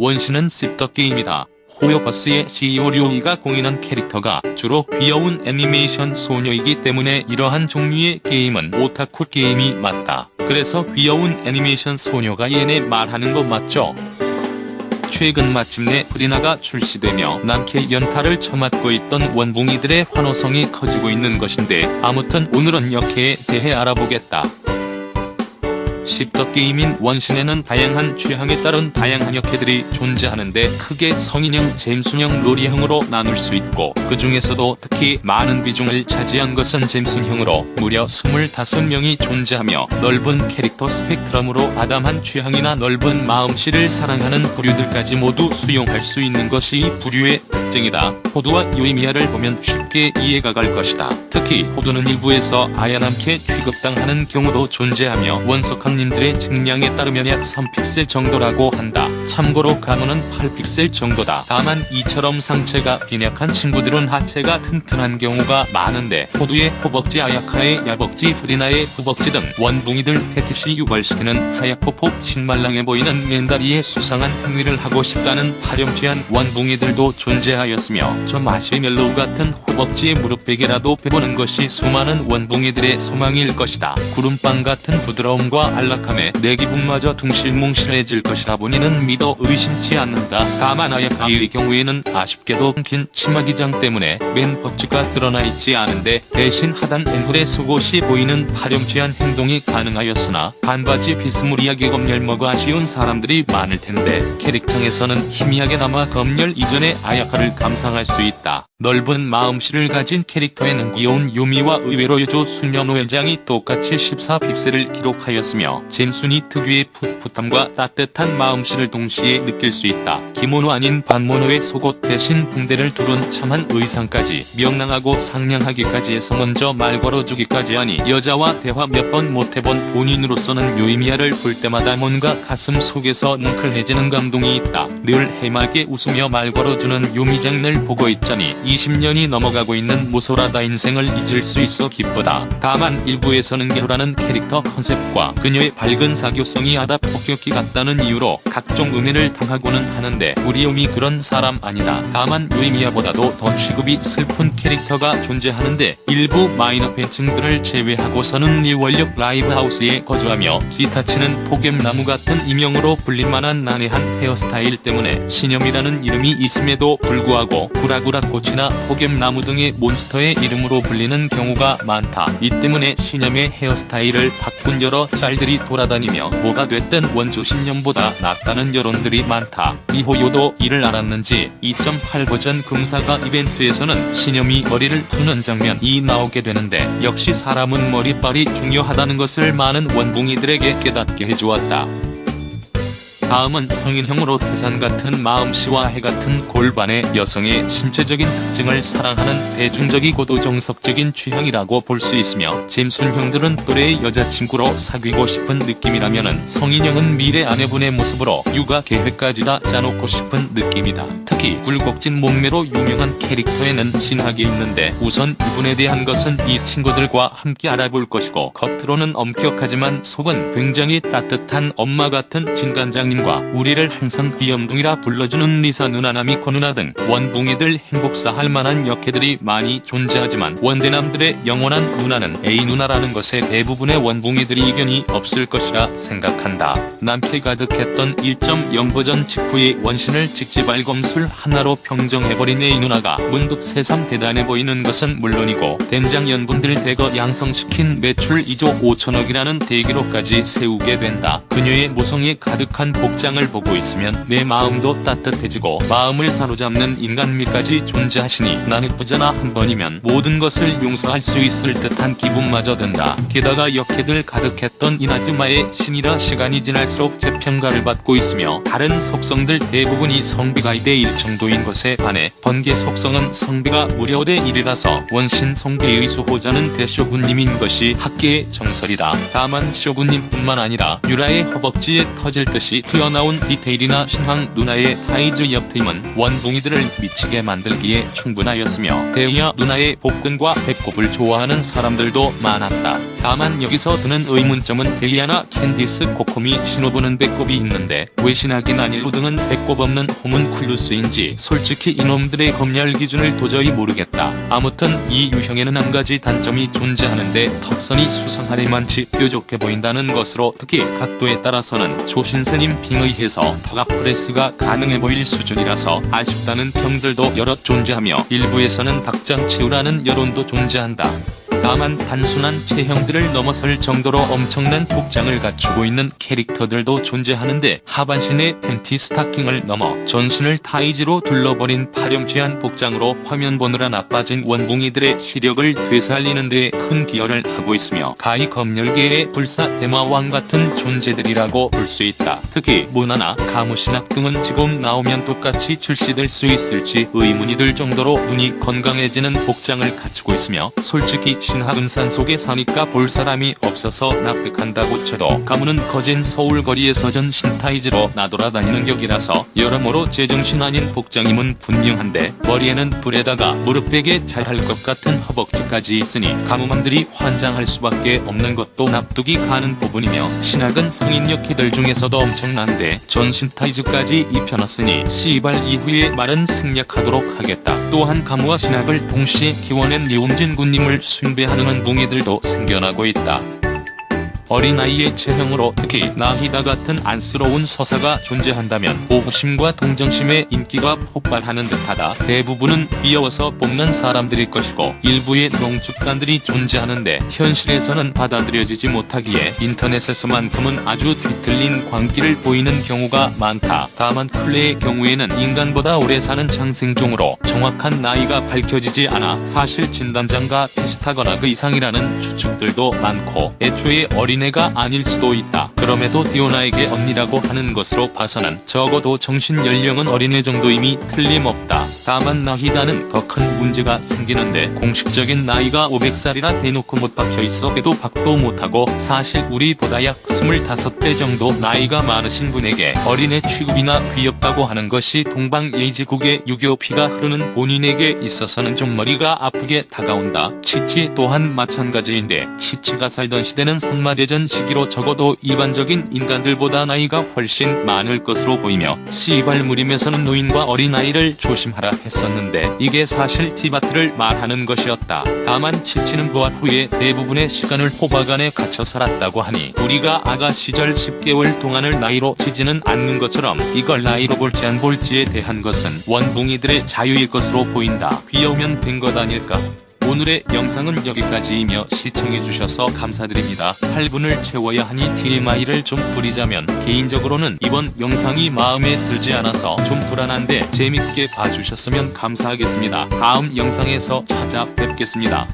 원신은 씹덕게임이다. 호요버스의 CEO 류이가 공인한 캐릭터가 주로 귀여운 애니메이션 소녀이기 때문에 이러한 종류의 게임은 오타쿠 게임이 맞다. 그래서 귀여운 애니메이션 소녀가 얘네 말하는 거 맞죠? 최근 마침내 프리나가 출시되며 남캐 연타를 처맞고 있던 원붕이들의 환호성이 커지고 있는 것인데 아무튼 오늘은 역캐에 대해 알아보겠다. 십덕 게임인 원신에는 다양한 취향에 따른 다양한 역캐들이 존재하는데 크게 성인형, 잼순형, 로리형으로 나눌 수 있고 그 중에서도 특히 많은 비중을 차지한 것은 잼순형으로 무려 25명이 존재하며 넓은 캐릭터 스펙트럼으로 아담한 취향이나 넓은 마음씨를 사랑하는 부류들까지 모두 수용할 수 있는 것이 이 부류의 특징이다. 호두와 요이미아를 보면 쉽게 이해가 갈 것이다. 특히 호두는 일부에서 아야남캐 취급당하는 경우도 존재하며 원석학님들의 측량에 따르면 약 3픽셀 정도라고 한다. 참고로 가문은 8픽셀 정도다. 다만 이처럼 상체가 빈약한 친구들은 하체가 튼튼한 경우가 많은데 호두의 호벅지 아야카의 야벅지 프리나의 후벅지 등 원붕이들 패티시 유발시키는 하얗고 폭 신말랑해 보이는 맨다리의 수상한 행위를 하고 싶다는 파렴치한 원붕이들도 존재 하였으며 저 마시멜로우 같은 호벅지의 무릎베개라도 빼보는 것이 수많은 원붕이들의 소망일 것이다. 구름빵 같은 부드러움과 안락함에 내 기분마저 둥실뭉실해질 것이라 보니는 믿어 의심치 않는다. 다만 아야카의 경우에는 아쉽게도 긴 치마 기장 때문에 맨 벅지가 드러나 있지 않은데 대신 하단 앵글의 속옷이 보이는 파렴치한 행동이 가능하였으나 반바지 비스무리하게 검열먹어 아쉬운 사람들이 많을 텐데 캐릭터에서는 희미하게나마 검열 이전의 아야카를 감상할 수 있다. 넓은 마음씨를 가진 캐릭터에는 귀여운 유미와 의외로 여조 수녀노 회장이 똑같이 14핍셀을 기록하였으며 잼순이 특유의 풋풋함과 따뜻한 마음씨를 동시에 느낄 수 있다. 기모노 아닌 반모노의 속옷 대신 붕대를 두른 참한 의상까지 명랑하고 상냥하기까지 해서 먼저 말 걸어주기까지 하니 여자와 대화 몇 번 못해본 본인으로서는 유이미아를 볼 때마다 뭔가 가슴 속에서 뭉클해지는 감동이 있다. 늘 해맑게 웃으며 말 걸어주는 유미 장을 보고 있자니 20년이 넘어가고 있는 무소라다 인생을 잊을 수 있어 기쁘다. 다만 일부에서는 게로라는 캐릭터 컨셉과 그녀의 밝은 사교성이 아다 폭격기 같다는 이유로 각종 음해를 당하고는 하는데 우리 옴이 그런 사람 아니다. 다만 루이미아보다도 더 취급이 슬픈 캐릭터가 존재하는데 일부 마이너 팬층들을 제외하고서는 리원력 라이브하우스에 거주하며 기타 치는 폭염나무 같은 이명으로 불릴만한 난해한 헤어스타일 때문에 신염이라는 이름이 있음에도 불구하고 구라구라 꽃이나 폭염나무 등의 몬스터의 이름으로 불리는 경우가 많다. 이 때문에 신염의 헤어스타일을 바꾼 여러 짤들이 돌아다니며 뭐가 됐든 원주 신념보다 낫다는 여론들이 많다. 이호요도 이를 알았는지 2.8 버전 금사가 이벤트에서는 신념이 머리를 푸는 장면이 나오게 되는데 역시 사람은 머리빨이 중요하다는 것을 많은 원붕이들에게 깨닫게 해주었다. 다음은 성인형으로 태산 같은 마음씨와 해 같은 골반의 여성의 신체적인 특징을 사랑하는 대중적이고도 정석적인 취향이라고 볼 수 있으며 잼순형들은 또래의 여자친구로 사귀고 싶은 느낌이라면은 성인형은 미래 아내분의 모습으로 육아 계획까지 다 짜놓고 싶은 느낌이다. 특히 굴곡진 몸매로 유명한 캐릭터에는 신학이 있는데 우선 이분에 대한 것은 이 친구들과 함께 알아볼 것이고 겉으로는 엄격하지만 속은 굉장히 따뜻한 엄마 같은 진간장님 과 우리를 항상 귀염둥이라 불러주는 리사 누나 나미코 누나 등 원붕이들 행복사 할 만한 역해들이 많이 존재하지만 원대남들의 영원한 누나는 A 누나라는 것에 대부분의 원붕이들이 이견이 없을 것이라 생각한다. 남캐 가득했던 1.0 버전 직후의 원신을 직지발검술 하나로 평정해버린 A 누나가 문득 새삼 대단해 보이는 것은 물론이고 된장 연분들 대거 양성시킨 매출 2조 5천억이라는 대기록까지 세우게 된다. 그녀의 모성이 가득한 복장을 보고 있으면 내 마음도 따뜻해지고 마음을 사로잡는 인간미까지 존재하시니 난 예쁘잖아 한 번이면 모든 것을 용서할 수 있을 듯한 기분마저 든다. 게다가 역해들 가득했던 이나즈마의 신이라 시간이 지날수록 재평가를 받고 있으며 다른 속성들 대부분이 성비가 2대1 정도인 것에 반해 번개 속성은 성비가 무려 대 1이라서 원신 성비의 수호자는 대쇼군님인 것이 학계의 정설이다. 다만 쇼군님뿐만 아니라 유라의 허벅지에 터질 듯이 튀어나온 디테일이나 신황 누나의 타이즈 옆팀은 원붕이들을 미치게 만들기에 충분하였으며 대야 누나의 복근과 배꼽을 좋아하는 사람들도 많았다. 다만 여기서 드는 의문점은 벨리아나 캔디스 코코미 신호부는 배꼽이 있는데 왜 신하기 난일루 등은 배꼽 없는 호문쿨루스인지 솔직히 이놈들의 검열 기준을 도저히 모르겠다. 아무튼 이 유형에는 한 가지 단점이 존재하는데 턱선이 수상하리만치 뾰족해 보인다는 것으로 특히 각도에 따라서는 조신스님 빙의해서 턱앞 프레스가 가능해 보일 수준이라서 아쉽다는 평들도 여럿 존재하며 일부에서는 닭장 채우라는 여론도 존재한다. 다만 단순한 체형들을 넘어설 정도로 엄청난 복장을 갖추고 있는 캐릭터들도 존재하는데 하반신의 팬티 스타킹을 넘어 전신을 타이즈로 둘러버린 파렴치한 복장으로 화면 보느라 나빠진 원붕이들의 시력을 되살리는 데 큰 기여를 하고 있으며 가히 검열계의 불사 대마왕 같은 존재들이라고 볼 수 있다. 특히 모나나 가무신학 등은 지금 나오면 똑같이 출시될 수 있을지 의문이 들 정도로 눈이 건강해지는 복장을 갖추고 있으며 솔직히 신 학은 산 속에 사니까 볼 사람이 없어서 납득한다고 쳐도 가문은 거진 서울 거리에서 전 신타이즈로 나돌아다니는 격이라서 여러모로 제정신 아닌 복장임은 분명한데 머리에는 불에다가 무릎베개 잘 할 것 같은 허벅지까지 있으니 가무만들이 환장할 수밖에 없는 것도 납득이 가는 부분이며 신학은 성인 역캐들 중에서도 엄청난데 전 신타이즈까지 입혀놨으니 시발 이후에 말은 생략하도록 하겠다. 또한 가무와 신학을 동시에 기원한 류음진 군님을 숭배 하는 뭉이들도 생겨나고 있다. 어린아이의 체형으로 특히 나히다 같은 안쓰러운 서사가 존재한다면 보호심과 동정심의 인기가 폭발하는 듯하다. 대부분은 귀여워서 뽑는 사람들일 것이고 일부의 농축단들이 존재하는데 현실에서는 받아들여지지 못하기에 인터넷에서만큼은 아주 뒤틀린 광기를 보이는 경우가 많다. 다만 클레의 경우에는 인간보다 오래 사는 장생종으로 정확한 나이가 밝혀지지 않아 사실 진단장과 비슷하거나 그 이상이라는 추측들도 많고 애초에 어린 애가 아닐 수도 있다. 그럼에도 디오나에게 언니라고 하는 것으로 봐서는 적어도 정신 연령은 어린애 정도임이 틀림없다. 다만 나히다는 더 큰 문제가 생기는데 공식적인 나이가 500살이라 대놓고 못 박혀 있어 걔도 박도 못하고 사실 우리보다 약 25대 정도 나이가 많으신 분에게 어린애 취급이나 귀엽다고 하는 것이 동방예지국의 유교 피가 흐르는 본인에게 있어서는 좀 머리가 아프게 다가온다. 치치 또한 마찬가지인데 치치가 살던 시대는 선마대전 시기로 적어도 일반적인 인간들보다 나이가 훨씬 많을 것으로 보이며 시발 무림에서는 노인과 어린아이를 조심하라 했었는데 이게 사실 티바트를 말하는 것이었다. 다만 치치는 부활 후에 대부분의 시간을 호박 안에 갇혀 살았다고 하니 우리가 아가 시절 10개월 동안을 나이로 치지는 않는 것처럼 이걸 나이로 볼지 안 볼지에 대한 것은 원붕이들의 자유일 것으로 보인다. 귀여우면 된 것 아닐까? 오늘의 영상은 여기까지이며 시청해주셔서 감사드립니다. 8분을 채워야 하니 TMI를 좀 부리자면 개인적으로는 이번 영상이 마음에 들지 않아서 좀 불안한데 재밌게 봐주셨으면 감사하겠습니다. 다음 영상에서 찾아뵙겠습니다.